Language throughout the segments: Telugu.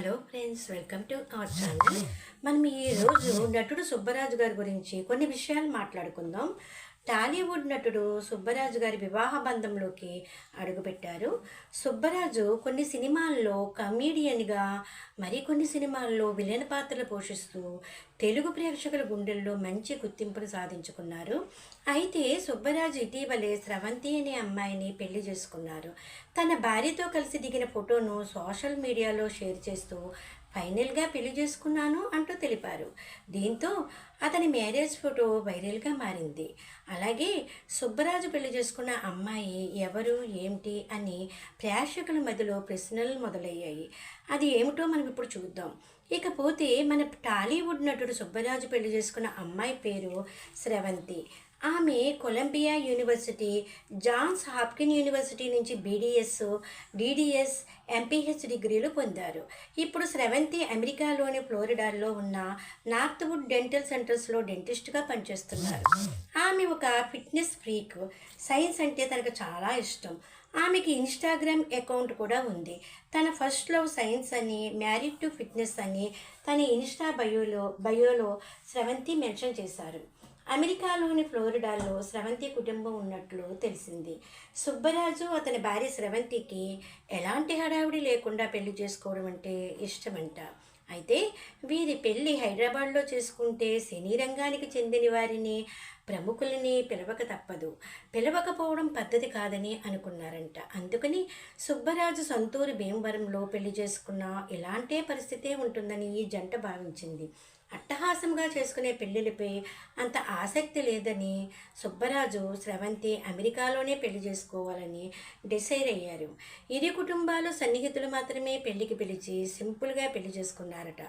Hello friends welcome to our channel. మనం ఈరోజు నటుడు సుబ్బరాజు గారి గురించి కొన్ని విషయాలు మాట్లాడుకుందాం. టాలీవుడ్ నటుడు సుబ్బరాజు గారి వివాహ బంధంలోకి అడుగుపెట్టారు. సుబ్బరాజు కొన్ని సినిమాల్లో కమీడియన్గా మరికొన్ని సినిమాల్లో విలన్ పాత్రలు పోషిస్తూ తెలుగు ప్రేక్షకుల గుండెల్లో మంచి గుర్తింపును సాధించుకున్నారు. అయితే సుబ్బరాజు ఇటీవలే స్రవంతి అనే అమ్మాయిని పెళ్ళి చేసుకున్నారు. తన భార్యతో కలిసి దిగిన ఫోటోను సోషల్ మీడియాలో షేర్ చేస్తూ ఫైనల్గా పెళ్ళి చేసుకున్నాను అంటూ తెలిపారు. దీంతో అతని మ్యారేజ్ ఫోటో వైరల్గా మారింది. అలాగే సుబ్బరాజు పెళ్ళి చేసుకున్న అమ్మాయి ఎవరు ఏమిటి అని ప్రేక్షకుల మధ్యలో ప్రశ్నలు మొదలయ్యాయి. అది ఏమిటో మనం ఇప్పుడు చూద్దాం. ఇకపోతే మన టాలీవుడ్ నటుడు సుబ్బరాజు పెళ్ళి చేసుకున్న అమ్మాయి పేరు స్రవంతి ఆమె Columbia university Johns Hopkin university నుంచి బీడీఎస్ డిడిఎస్ ఎంపీహెచ్ డిగ్రీలు పొందారు. ఇప్పుడు స్రవంతి అమెరికాలోని ఫ్లోరిడాలో ఉన్న నార్త్వుడ్ డెంటల్ సెంటర్స్లో డెంటిస్ట్గా పనిచేస్తున్నారు. ఆమె ఒక ఫిట్నెస్ ఫ్రీక్ సైన్స్ అంటే తనకు చాలా ఇష్టం. ఆమెకి ఇన్స్టాగ్రామ్ అకౌంట్ కూడా ఉంది. తన ఫస్ట్ లవ్ సైన్స్ అని మ్యారీడ్ టు ఫిట్నెస్ అని తన ఇన్స్టా బయోలో బయోలో స్రవంతి మెన్షన్ చేశారు. అమెరికాలోని ఫ్లోరిడాలో స్రవంతి కుటుంబం ఉన్నట్లు తెలిసింది. సుబ్బరాజు అతని భార్య స్రవంతికి ఎలాంటి హడావిడి లేకుండా పెళ్ళి చేసుకోవడం అంటే ఇష్టమంట. అయితే వీరి పెళ్ళి హైదరాబాద్లో చేసుకుంటే సినీ రంగానికి చెందిన వారిని ప్రముఖులని పిలవక తప్పదు. పిలవకపోవడం పద్ధతి కాదని అనుకున్నారంట. అందుకని సుబ్బరాజు సొంతూరు భీమవరంలో పెళ్ళి చేసుకున్న ఇలాంటే పరిస్థితే ఉంటుందని ఈ జంట భావించింది. అట్టహాసంగా చేసుకునే పెళ్ళిళ్ళపై అంత ఆసక్తి లేదని సుబ్బరాజు స్రవంతి అమెరికాలోనే పెళ్ళి చేసుకోవాలని డిసైడ్ అయ్యారు. ఇరు కుటుంబాలు సన్నిహితులు మాత్రమే పెళ్ళికి పిలిచి సింపుల్గా పెళ్ళి చేసుకున్నారట.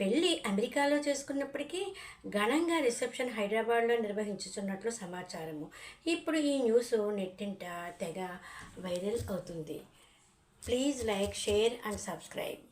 పెళ్ళి అమెరికాలో చేసుకున్నప్పటికీ ఘనంగా రిసెప్షన్ హైదరాబాద్లో నిర్వహించుతున్నట్లు సమాచారము. ఇప్పుడు ఈ న్యూస్ నెట్టింట తెగ వైరల్ అవుతుంది. Please like share and subscribe